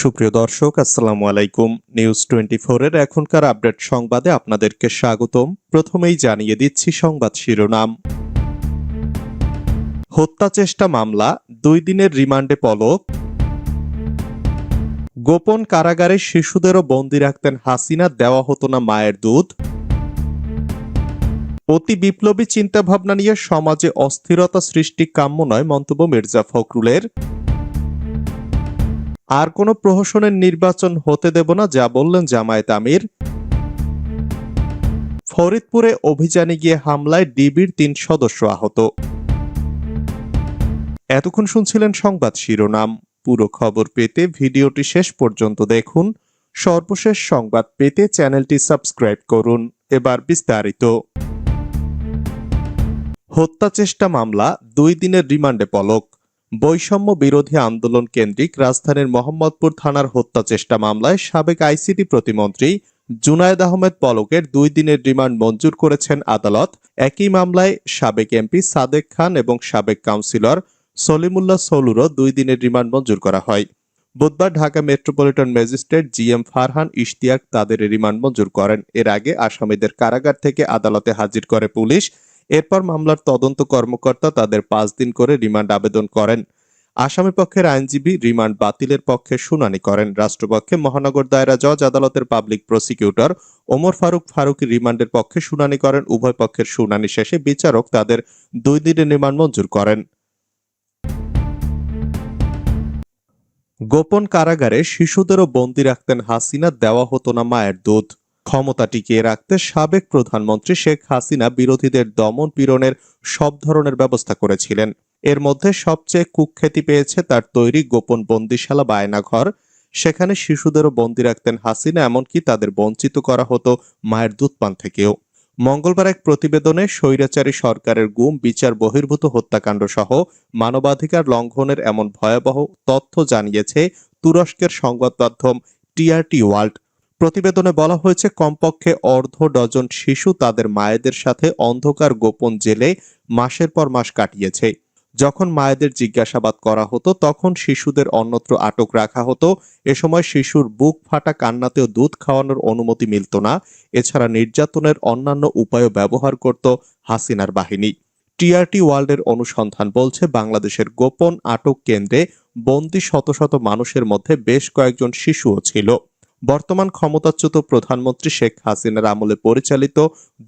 সুপ্রিয় দর্শক, আসসালামু আলাইকুম। নিউজ টোয়েন্টি এর এখনকার আপডেট সংবাদে আপনাদেরকে স্বাগতম। প্রথমেই জানিয়ে দিচ্ছি সংবাদ শিরোনাম। হত্যা চেষ্টা মামলা, দুই দিনের রিমান্ডে পলক। গোপন কারাগারে শিশুদেরও বন্দি রাখতেন হাসিনা, দেওয়া হতো না মায়ের দুধ। অতি বিপ্লবী চিন্তাভাবনা নিয়ে সমাজে অস্থিরতা সৃষ্টি কাম্য নয় মন্তব্য মির্জা ফখরুলের। আর কোনো প্রহসনের নির্বাচন হতে দেব না, যা বললেন জামায়াত আমির। ফরিদপুরে অভিযানে গিয়ে হামলায় ডিবির তিন সদস্য আহত। এতক্ষণ শুনছিলেন সংবাদ শিরোনাম। পুরো খবর পেতে ভিডিওটি শেষ পর্যন্ত দেখুন। সর্বশেষ সংবাদ পেতে চ্যানেলটি সাবস্ক্রাইব করুন। এবার বিস্তারিত। হত্যা চেষ্টা মামলা, দুই দিনের রিমান্ডে পলক। বৈষম্য বিরোধী আন্দোলন কেন্দ্রিক রাজধানীর মোহাম্মদপুর থানার হত্যা চেষ্টা মামলায় সাবেক আইসিটি প্রতিমন্ত্রী জুনায়েদ আহমেদ পলকের দুই দিনের রিমান্ড মঞ্জুর করেছেন আদালত। একই মামলায় সাবেক এমপি সাদেক খান এবং সাবেক কাউন্সিলর সলিমুল্লাহ সলুরও দুই দিনের রিমান্ড মঞ্জুর করা হয়। বুধবার Dhaka metropolitan magistrate G M Farhan Ishtiaq তাদের রিমান্ড মঞ্জুর করেন। এর আগে আসামিদের কারাগার থেকে আদালতে হাজির করে পুলিশ এরপর মামলার তদন্ত কর্মকর্তা তাদের পাঁচ দিন করে রিমান্ড আবেদন করেন। আসামি পক্ষের আইনজীবী রিমান্ড বাতিলের পক্ষে শুনানি করেন। রাষ্ট্রপক্ষে মহানগর দায়রা জজ, আদালতের পাবলিক প্রসিকিউটর ওমর ফারুক ফারুক রিমান্ডের পক্ষে শুনানি করেন। উভয় পক্ষের শুনানি শেষে বিচারক তাদের দুই দিনের রিমান্ড মঞ্জুর করেন। গোপন কারাগারে শিশুদেরও বন্দি রাখতেন হাসিনা, দেওয়া হতো না মায়ের দুধ। ক্ষমতা টিকিয়ে রাখতে সাবেক প্রধানমন্ত্রী শেখ হাসিনা বিরোধীদের দমন পীড়নের সব ধরনের ব্যবস্থা করেছিলেন। এর মধ্যে সবচেয়ে কুখ্যাতি পেয়েছে তার তৈরি গোপন বন্দিশালা বায়নাঘর। সেখানে শিশুদেরও বন্দি রাখতেন হাসিনা, এমনকি তাদের বঞ্চিত করা হতো মায়ের দুধ পান থেকেও। মঙ্গলবার এক প্রতিবেদনে স্বৈরাচারী সরকারের গুম, বিচার বহির্ভূত হত্যাকাণ্ড সহ মানবাধিকার লঙ্ঘনের এমন ভয়াবহ তথ্য জানিয়েছে তুরস্কের সংবাদ মাধ্যম টিআরটি ওয়ার্ল্ড। প্রতিবেদনে বলা হয়েছে, কমপক্ষে অর্ধ ডজন শিশু তাদের মায়েদের সাথে অন্ধকার গোপন জেলে মাসের পর মাস কাটিয়েছে। যখন মায়েদের জিজ্ঞাসাবাদ করা হতো, তখন শিশুদের অন্যত্র আটক রাখা হতো। এ সময় শিশুর বুক ফাটা কান্নাতেও দুধ খাওয়ানোর অনুমতি মিলত না। এছাড়া নির্যাতনের অন্যান্য উপায়ও ব্যবহার করত হাসিনার বাহিনী। টিআরটি ওয়ার্ল্ডের অনুসন্ধান বলছে, বাংলাদেশের গোপন আটক কেন্দ্রে বন্দি শত শত মানুষের মধ্যে বেশ কয়েকজন শিশুও ছিল। বর্তমান ক্ষমতাচ্যুত প্রধানমন্ত্রী শেখ হাসিনার আমলে পরিচালিত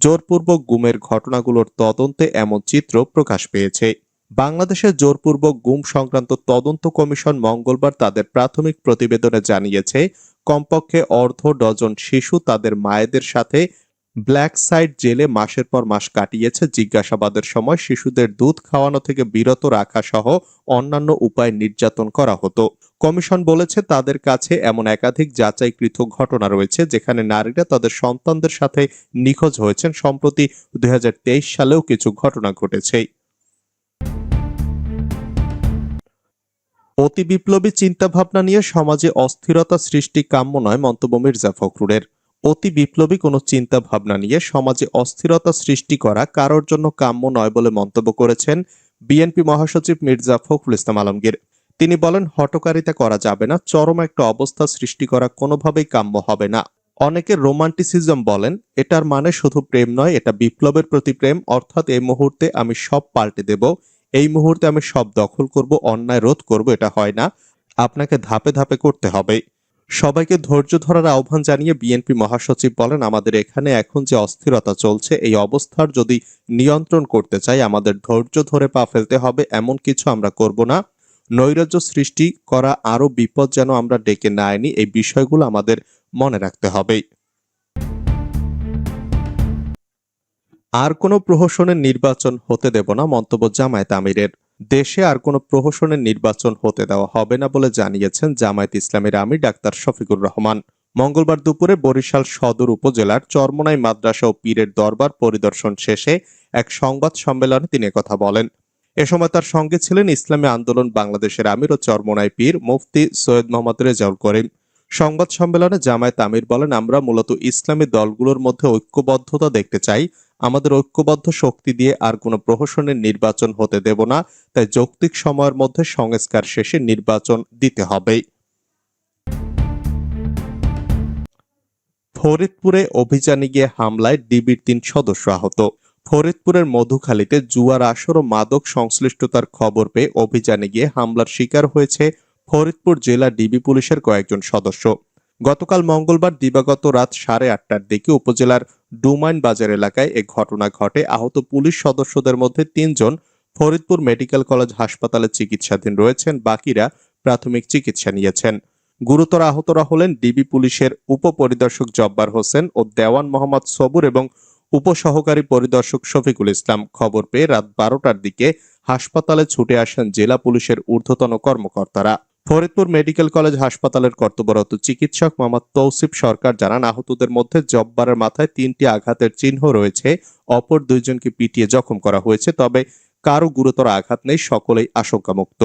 জোরপূর্বক গুমের ঘটনাগুলোর তদন্তে এমন চিত্র প্রকাশ পেয়েছে। বাংলাদেশের জোরপূর্বক গুম সংক্রান্ত তদন্ত কমিশন মঙ্গলবার তাদের প্রাথমিক প্রতিবেদনে জানিয়েছে, কমপক্ষে অর্ধ ডজন শিশু তাদের মায়েদের সাথে ব্ল্যাক সাইড জেলে মাসের পর মাস কাটিয়েছে। জিজ্ঞাসাবাদের সময় শিশুদের দুধ খাওয়ানো থেকে বিরত রাখা সহ অন্যান্য উপায় নির্যাতন করা হতো। কমিশন বলেছে, তাদের কাছে এমন একাধিক যাচাইকৃত ঘটনা রয়েছে যেখানে নারীরা তাদের সন্তানদের সাথে নিখোঁজ হয়েছেন। সম্প্রতি দুই সালেও কিছু ঘটনা ঘটেছে। অতি বিপ্লবী চিন্তাভাবনা নিয়ে সমাজে অস্থিরতা সৃষ্টি কাম্য নয় মন্তব্য মির্জা ফখরুলের। অতি বিপ্লবী কোনো চিন্তা ভাবনা নিয়ে সমাজে অস্থিরতা সৃষ্টি করা কারোর জন্য কাম্য নয় বলে মন্তব্য করেছেন বিএনপি মহাসচিব মির্জা ফখরুল ইসলাম আলমগীর। তিনি বলেন হটকারিতা করা যাবে না, চরম একটা অবস্থা সৃষ্টি করা কোনোভাবেই কাম্য হবে না। অনেকে রোমান্টিসিজম বলেন, এটার মানে শুধু প্রেম নয়, এটা বিপ্লবের প্রতি প্রেম, অর্থাৎ এই মুহূর্তে আমি সব পাল্টে দেব, এই মুহূর্তে আমি সব দখল করব, অন্যায় রোধ করব, এটা হয় না, আপনাকে ধাপে ধাপে করতে হবে। সবাইকে ধৈর্য ধরার আহ্বান জানিয়ে বিএনপি মহাসচিব বলেন, আমাদের এখানে এখন যে অস্থিরতা চলছে, এই অবস্থার যদি নিয়ন্ত্রণ করতে চাই, আমাদের ধৈর্য ধরে পা ফেলতে হবে, এমন কিছু আমরা করব না। নৈরাজ্য সৃষ্টি করা আরও বিপদ যেন আমরা ডেকে না আনি, এই বিষয়গুলো আমাদের মনে রাখতে হবে। আর কোনো প্রহসনের নির্বাচন হতে দেব না, মন্তব্য জামায়াত আমিরের। দেশে আর কোনো প্রহসনের নির্বাচন হতে দেওয়া হবে না বলে জানিয়েছেন জামায়াত ইসলামের আমির ডাক্তার শফিকুর রহমান। মঙ্গলবার দুপুরে বরিশাল সদর উপজেলার চরমনাই মাদ্রাসা ও পীরের দরবার পরিদর্শন শেষে এক সংবাদ সম্মেলনে তিনি কথা বলেন। এ সময় তার সঙ্গে ছিলেন ইসলামী আন্দোলন বাংলাদেশের আমির ও চরমনাই পীর মুফতি সৈয়দ মোহাম্মদ রেজাউল করিম। সংবাদ সম্মেলনে জামায়াত আমির বলেন, আমরা মূলত ইসলামী দলগুলোর মধ্যে ঐক্যবদ্ধতা দেখতে চাই। আমাদের ঐক্যবদ্ধ শক্তি দিয়ে আর কোনো প্রহসনের নির্বাচন হতে দেব না। তাই যৌক্তিক সময়ের মধ্যে সংস্কার শেষে নির্বাচন দিতে হবে। ফরিদপুরে অভিযানে গিয়ে হামলায় ডিবির তিন সদস্য আহত। ফরিদপুরের মধুখালীতে জুয়ার আসর ও মাদক সংশ্লিষ্টতার খবর পেয়ে অভিযানে গিয়ে হামলার শিকার হয়েছে ফরিদপুর জেলা ডিবি পুলিশের কয়েকজন সদস্য। গতকাল মঙ্গলবার দিবাগত রাত সাড়ে আটটার দিকে উপজেলার ডুমাইন বাজার এলাকায় এ ঘটনা ঘটে। আহত পুলিশ সদস্যদের মধ্যে তিনজন ফরিদপুর মেডিকেল কলেজ হাসপাতালে চিকিৎসাধীন রয়েছেন, বাকিরা প্রাথমিক চিকিৎসা নিয়েছেন। গুরুতর আহতরা হলেন ডিবি পুলিশের উপপরিদর্শক জব্বার হোসেন ও দেওয়ান মোহাম্মদ সবুর এবং উপসহকারী পরিদর্শক শফিকুল ইসলাম খবর পেয়ে রাত বারোটার দিকে হাসপাতালে ছুটে আসেন জেলা পুলিশের ঊর্ধ্বতন কর্মকর্তারা। ফরিদপুর মেডিকেল কলেজ হাসপাতালের কর্তব্যরত চিকিৎসক মোহাম্মদ তৌসিফ সরকার জানান, আহতদের মধ্যে জব্বারের মাথায় তিনটি আঘাতের চিহ্ন রয়েছে, অপর দুইজনকে পিটিয়ে জখম করা হয়েছে, তবে কারও গুরুতর আঘাত নেই, সকলেই আশঙ্কামুক্ত।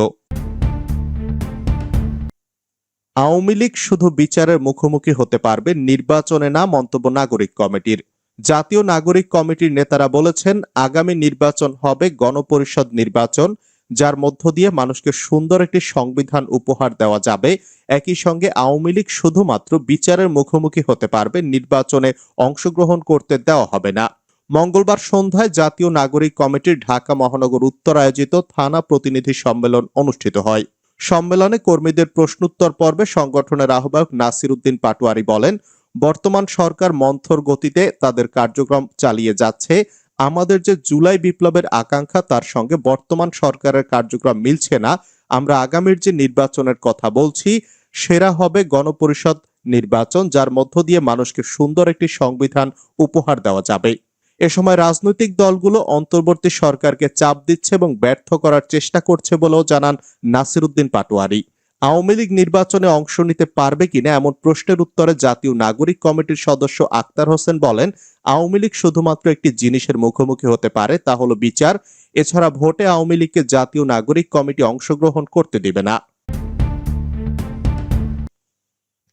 আওয়ামী লীগ শুধু বিচারের মুখোমুখি হতে পারবে, নির্বাচনে না মন্তব্য নাগরিক কমিটির। জাতীয় নাগরিক কমিটির নেতারা বলেছেন, আগামী নির্বাচন হবে গণপরিষদ নির্বাচন, যার মধ্য দিয়ে মানুষকে সুন্দর একটি সংবিধান উপহার দেওয়া যাবে। একই সঙ্গে আওয়ামী লীগ শুধুমাত্র বিচারের মুখোমুখি হতে পারবে, নির্বাচনে অংশগ্রহণ করতে দেওয়া হবে না। মঙ্গলবার সন্ধ্যায় জাতীয় নাগরিক কমিটির ঢাকা মহানগর উত্তর আয়োজিত থানা প্রতিনিধি সম্মেলন অনুষ্ঠিত হয়। সম্মেলনে কর্মীদের প্রশ্নোত্তর পর্বে সংগঠনের আহ্বায়ক নাসির উদ্দিন পাটোয়ারি বলেন বর্তমান সরকার মন্থর গতিতে তাদের কার্যক্রম চালিয়ে যাচ্ছে। আমাদের যে জুলাই বিপ্লবের আকাঙ্ক্ষা, তার সঙ্গে বর্তমান সরকারের কার্যক্রম মিলছে না। আমরা আগামীর যে নির্বাচনের কথা বলছি, সেরা হবে গণপরিষদ নির্বাচন, যার মধ্য দিয়ে মানুষকে সুন্দর একটি সংবিধান উপহার দেওয়া যাবে। এ সময় রাজনৈতিক দলগুলো অন্তর্বর্তী সরকারকে চাপ দিচ্ছে এবং ব্যর্থ করার চেষ্টা করছে বলেও জানান নাসিরুদ্দিন পাটোয়ারি। আওয়ামী লীগ নির্বাচনে অংশ নিতে পারবে কিনা এমন প্রশ্নের উত্তরে জাতীয় নাগরিক কমিটির সদস্য আক্তার হোসেন বলেন, আওয়ামী লীগ শুধুমাত্র একটি জিনিসের মুখোমুখি হতে পারে, তা হলো বিচার। এছাড়া ভোটে আওয়ামী লীগকে জাতীয় নাগরিক কমিটি অংশগ্রহণ করতে দেবে না।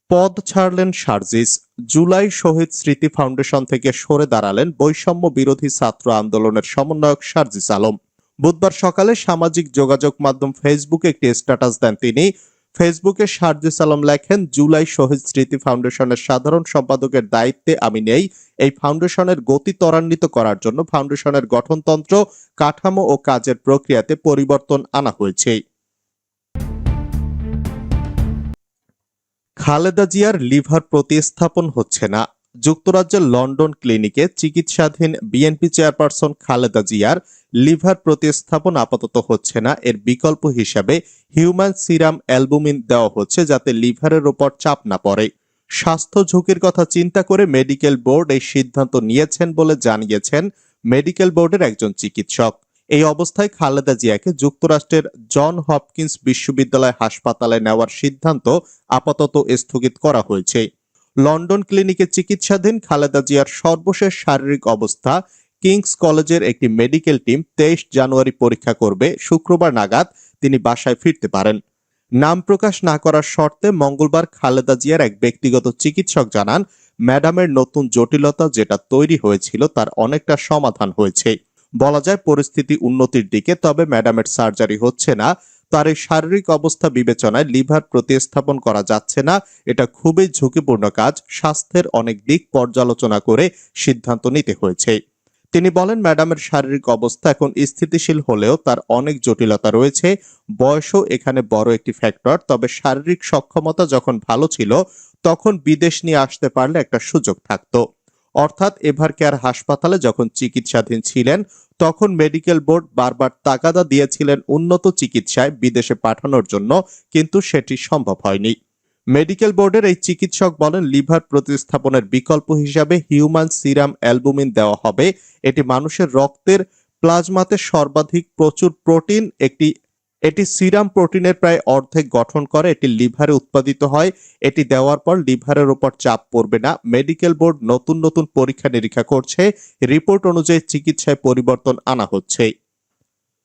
পদ ছাড়লেন সার্জিস। জুলাই শহীদ স্মৃতি ফাউন্ডেশন থেকে সরে দাঁড়ালেন বৈষম্য বিরোধী ছাত্র আন্দোলনের সমন্বয়ক সার্জিস আলম। বুধবার সকালে সামাজিক যোগাযোগ মাধ্যম ফেসবুকে একটি স্ট্যাটাস দেন তিনি ফেসবুকে সার্জিস আলম লেখেন, জুলাই শহীদ স্মৃতি ফাউন্ডেশনের সাধারণ সম্পাদকের দায়িত্বে আমি নেই। এই ফাউন্ডেশনের গতি ত্বরান্বিত করার জন্য ফাউন্ডেশনের গঠনতন্ত্র, কাঠামো ও কাজের প্রক্রিয়াতে পরিবর্তন আনা হয়েছে। খালেদা জিয়ার লিভার প্রতিস্থাপন হচ্ছে না। যুক্তরাজ্যের লন্ডন ক্লিনিকে চিকিৎসাধীন বিএনপি চেয়ারপারসন খালেদা জিয়ার লিভার প্রতিস্থাপন আপাতত হচ্ছে না। এর বিকল্প হিসাবে হিউম্যান সিরাম অ্যালবুমিন দেওয়া হচ্ছে যাতে লিভারের ওপর চাপ না পড়ে। স্বাস্থ্য ঝুঁকির কথা চিন্তা করে মেডিকেল বোর্ড এই সিদ্ধান্ত নিয়েছেন বলে জানিয়েছেন মেডিকেল বোর্ডের একজন চিকিৎসক। এই অবস্থায় খালেদা জিয়াকে যুক্তরাষ্ট্রের জন হপকিন্স বিশ্ববিদ্যালয় হাসপাতালে নেওয়ার সিদ্ধান্ত আপাতত স্থগিত করা হয়েছে। লন্ডন ক্লিনিকে চিকিৎসাধীন খালেদা জিয়ার সর্বশেষ শারীরিক অবস্থা কিংস কলেজের একটি মেডিকেল টিম তেইশ জানুয়ারি পরীক্ষা করবে, শুক্রবার নাগাদ তিনি বাসায় ফিরতে পারেন। নাম প্রকাশ না করার শর্তে মঙ্গলবার খালেদা জিয়ার এক ব্যক্তিগত চিকিৎসক জানান, ম্যাডামের নতুন জটিলতা যেটা তৈরি হয়েছিল তার অনেকটা সমাধান হয়েছে। বলা যায় পরিস্থিতি উন্নতির দিকে, তবে ম্যাডামের সার্জারি হচ্ছে না তার এই শারীরিক অবস্থা বিবেচনায় লিভার প্রতিস্থাপন করা যাচ্ছে না। এটা খুবই ঝুঁকিপূর্ণ কাজ। স্বাস্থ্যের অনেক দিক পর্যালোচনা করে সিদ্ধান্ত নিতে হয়েছে। তিনি বলেন, ম্যাডামের শারীরিক অবস্থা এখন স্থিতিশীল হলেও তার অনেক জটিলতা রয়েছে। বয়সও এখানে বড় একটি ফ্যাক্টর। তবে শারীরিক সক্ষমতা যখন ভালো ছিল, তখন বিদেশ নিয়ে আসতে পারলে একটা সুযোগ থাকতো। অর্থাৎ এভার কেয়ার হাসপাতালে যখন চিকিৎসাধীন ছিলেন, তখন মেডিকেল বোর্ড বারবার তাগাদা দিয়েছিলেন উন্নত চিকিৎসায় বিদেশে পাঠানোর জন্য, কিন্তু সেটি সম্ভব হয়নি। মেডিকেল বোর্ডের এই চিকিৎসক বলেন, লিভার প্রতিস্থাপনের বিকল্প হিসাবে হিউম্যান সিরাম অ্যালবুমিন দেওয়া হবে। এটি মানুষের রক্তের প্লাজমাতে সর্বাধিক প্রচুর প্রোটিন, একটি এটি সিরাম প্রোটিনের প্রায় অর্ধেক গঠন করে, এটি লিভারে উৎপাদিত হয়। এটি দেওয়ার পর লিভারের ওপর চাপ পড়বে না। মেডিকেল বোর্ড নতুন নতুন পরীক্ষা নিরীক্ষা করছে। রিপোর্ট অনুযায়ী চিকিৎসায় পরিবর্তন আনা হচ্ছে।